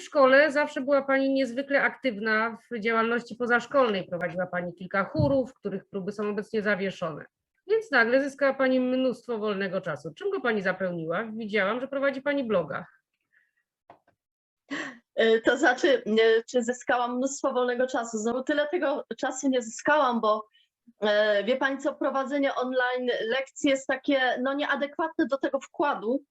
szkole zawsze była Pani niezwykle aktywna w działalności pozaszkolnej. Prowadziła Pani kilka chórów, których próby są obecnie zawieszone. Więc nagle zyskała Pani mnóstwo wolnego czasu. Czym go Pani zapełniła? Widziałam, że prowadzi Pani bloga. Y, To znaczy, y, czy zyskałam mnóstwo wolnego czasu? Znowu tyle tego czasu nie zyskałam, bo e, wie Pani co, prowadzenie online lekcji jest takie no, nieadekwatne do tego wkładu,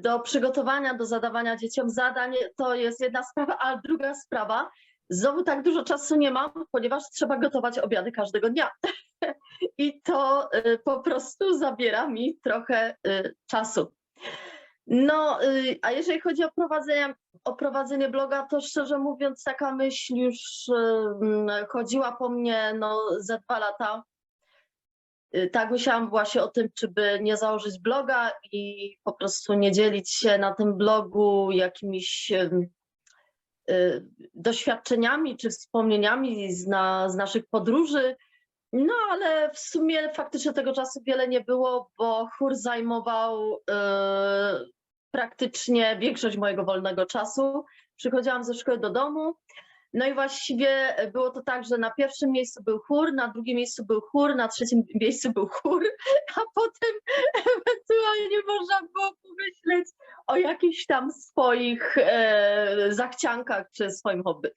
do przygotowania, do zadawania dzieciom zadań. To jest jedna sprawa, a druga sprawa, znowu tak dużo czasu nie mam, ponieważ trzeba gotować obiady każdego dnia. I to y, po prostu zabiera mi trochę y, czasu. No, y, a jeżeli chodzi o prowadzenie, o prowadzenie bloga, to szczerze mówiąc, taka myśl już y, chodziła po mnie no, ze dwa lata. Y, Tak myślałam właśnie o tym, czy by nie założyć bloga i po prostu nie dzielić się na tym blogu jakimiś y, doświadczeniami czy wspomnieniami z, na, z naszych podróży. No, ale w sumie faktycznie tego czasu wiele nie było, bo chór zajmował e, praktycznie większość mojego wolnego czasu. Przychodziłam ze szkoły do domu. No i właściwie było to tak, że na pierwszym miejscu był chór, na drugim miejscu był chór, na trzecim miejscu był chór, a potem ewentualnie można było pomyśleć o jakichś tam swoich e, zachciankach czy swoim hobby.